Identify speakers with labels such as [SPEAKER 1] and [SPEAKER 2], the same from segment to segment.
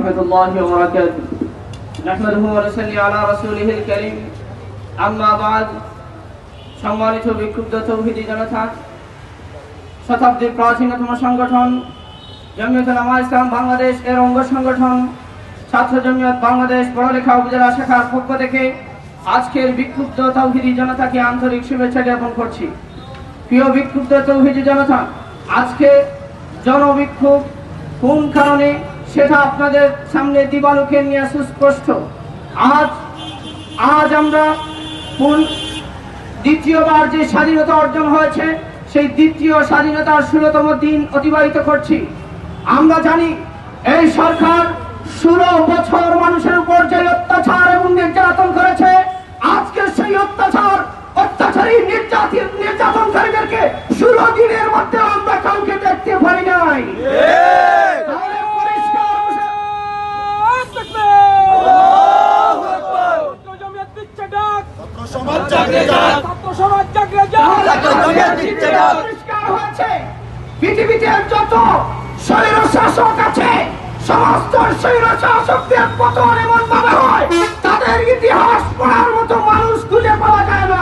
[SPEAKER 1] ورحمة الله وبركاته نحمده ونصلي على رسوله الكريم أما بعد সম্মানিত বিক্ষুব্ধ তৌহিদি জনতা শতাব্দীর প্রাচীনতম সংগঠন জমিয়ত নামা ইসলাম বাংলাদেশ এর অঙ্গ সংগঠন ছাত্র জমিয়ত বাংলাদেশ পড়ালেখা উপজেলা শাখার পক্ষ থেকে আজকের বিক্ষুব্ধ তৌহিদি জনতাকে আন্তরিক শুভেচ্ছা জ্ঞাপন করছি প্রিয় বিক্ষুব্ধ তৌহিদি জনতা আজকে জনবিক্ষোভ কোন কারণে সেটা আপনাদের সামনে দিবালোকে নিয়ে সুস্পষ্ট। আজ আজ আমরা দ্বিতীয়বার যে স্বাধীনতা অর্জন হয়েছে, সেই দ্বিতীয় স্বাধীনতার ষোলতম দিন অতিবাহিত করছি। আমরা জানি, এই সরকার ষোলো বছর মানুষের উপর যে অত্যাচার এবং নির্যাতন করেছে, আজকে সেই অত্যাচার অত্যাচারী নির্যাতিত নির্যাতনকারীদেরকে ষোলো দিনের মধ্যে আমরা কাউকে দেখতে পারি নাই। পরিষ্কার হয়েছে। পৃথিবীতে যত স্বৈর শাসক আছে সমস্ত স্বৈর শাসকদের পতন এমন ভাবে হয় তাদের ইতিহাস পড়ার মতো মানুষ খুঁজে পাওয়া যায় না।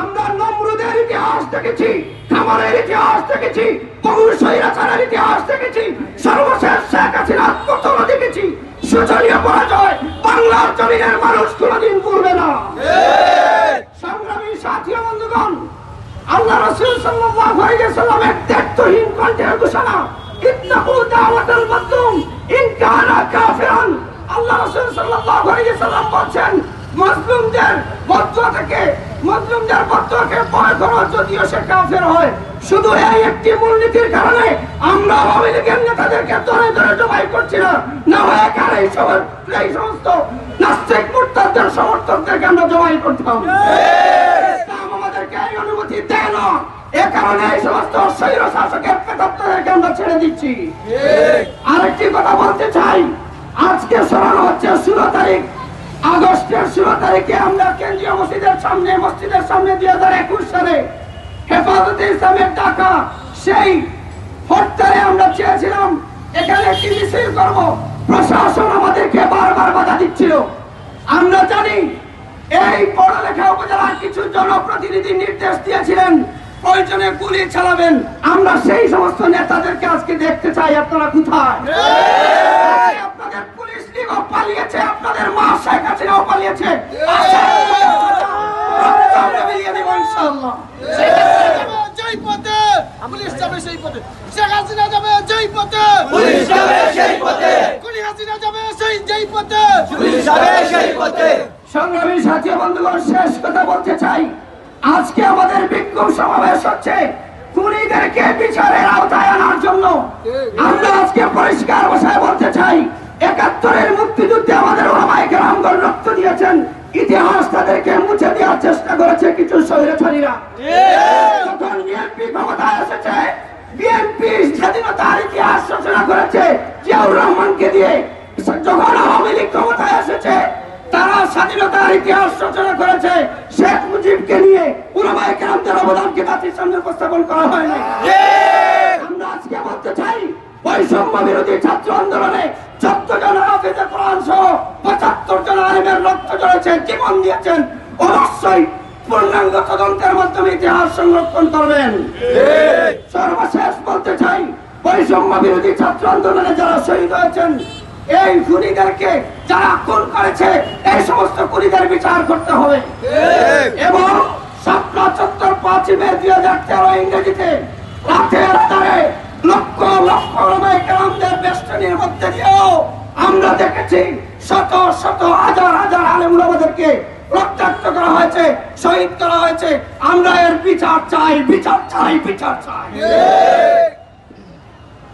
[SPEAKER 1] আমরা নমরুদের ইতিহাস দেখেছি খামারের ইতিহাস দেখেছি বহু স্বৈরাচারের ইতিহাস দেখেছি সর্বশেষ শেখ হাসিনার পতন দেখেছি। শোচনীয় পরাজয় বদুয়া থেকে মুসলিমদের বদুয়াকে ভয় করো যদিও সে কাফের হয় শুধু এই একটি মূলনীতির কারণে আমরা আওয়ামী লীগের নেতাদেরকে ধরে ধরে জবাই করছি না। না হয় কার এই সব- এই সমস্ত নাস্তিক মুরতাদদের সমর্থকদেরকে আমরা জবাই করতাম আমাদেরকে এই অনুমতি দেয় না। এ কারণে এই সমস্ত স্বৈর শাসকের প্রেতাত্মাদেরকে আমরা ছেড়ে দিচ্ছি। আরেকটি কথা বলতে চাই। আজকে স্মরণ হচ্ছে ষোলো তারিখ। আগস্টের ষোলো তারিখে আমরা কেন্দ্রীয় মসজিদের সামনে মসজিদের সামনে দুই হাজার একুশ সালে হেফাজতে ইসলামের টাকা সেই হরতালে আমরা চেয়েছিলাম। এখানে একটি মিছিল করব। প্রশাসন আমাদেরকে বারবার বাধা দিচ্ছিল। আমরা জানি এই পড়ালেখা উপজেলার কিছু জনপ্রতিনিধি নির্দেশ দিয়েছিলেন প্রয়োজনে গুলি চালাবেন। আমরা সেই সমস্ত নেতাদেরকে আজকে দেখতে চাই। আপনারা কোথায়? আপনাদের পুলিশ লিগও পালিয়েছে আপনাদের মা শেখ হাসিনাও পালিয়েছে রক্ত আমরা বিলিয়ে দেবো ইনশাআল্লাহ
[SPEAKER 2] যেই পথে পুলিশ যাবে সেই পথে শেখ হাসিনা যাবে যেই পথে
[SPEAKER 3] পুলিশ যাবে সেই পথে
[SPEAKER 2] কুলি হাসিনা যাবে সেই যেই পথে
[SPEAKER 3] পুলিশ যাবে সেই পথে
[SPEAKER 1] সংগ্রামী সাথী বন্ধুগণ শেষ কথা বলতে চাই। আজকে আমাদের বিক্ষোভ সমাবেশ হচ্ছে খুনিদেরকে বিচারের আওতায় আনার জন্য। আমরা আজকে পরিষ্কার ভাষায় বলতে চাই একাত্তরের মুক্তিযুদ্ধে আমাদের ওলামায়ে কেরামগণ রক্ত দিয়েছেন। ইতিহাস তাদেরকে মুছে দেওয়ার চেষ্টা করেছে কিছু স্বৈরাচারীরা যখন বিএনপি ক্ষমতায় এসেছে বিএনপি বিরোধী ছাত্র আন্দোলনে জন পঁচাত্তর জন দিয়েছেন। অবশ্যই পূর্ণাঙ্গ তদন্তের মাধ্যমে ইতিহাস সংরক্ষণ করবেন। সর্বশেষ বলতে চাই বৈষম্য বিরোধী ছাত্র আন্দোলনে যারা শহীদ হয়েছেন এই খুনিদেরকে যারা খুন করেছে এই সমস্ত খুনিদের বিচার করতে হবে। এবং চত্বর পাঁচই মে দুই হাজার তেরো ইংরেজিতে রাতের আধারে লক্ষ লক্ষ রমাইকারদের বেষ্টনীর মধ্যে দিয়েও আমরা দেখেছি শত শত হাজার হাজার আলেমুল আমাদেরকে রক্তাক্ত করা হয়েছে শহীদ করা হয়েছে। আমরা এর বিচার চাই বিচার চাই বিচার চাই।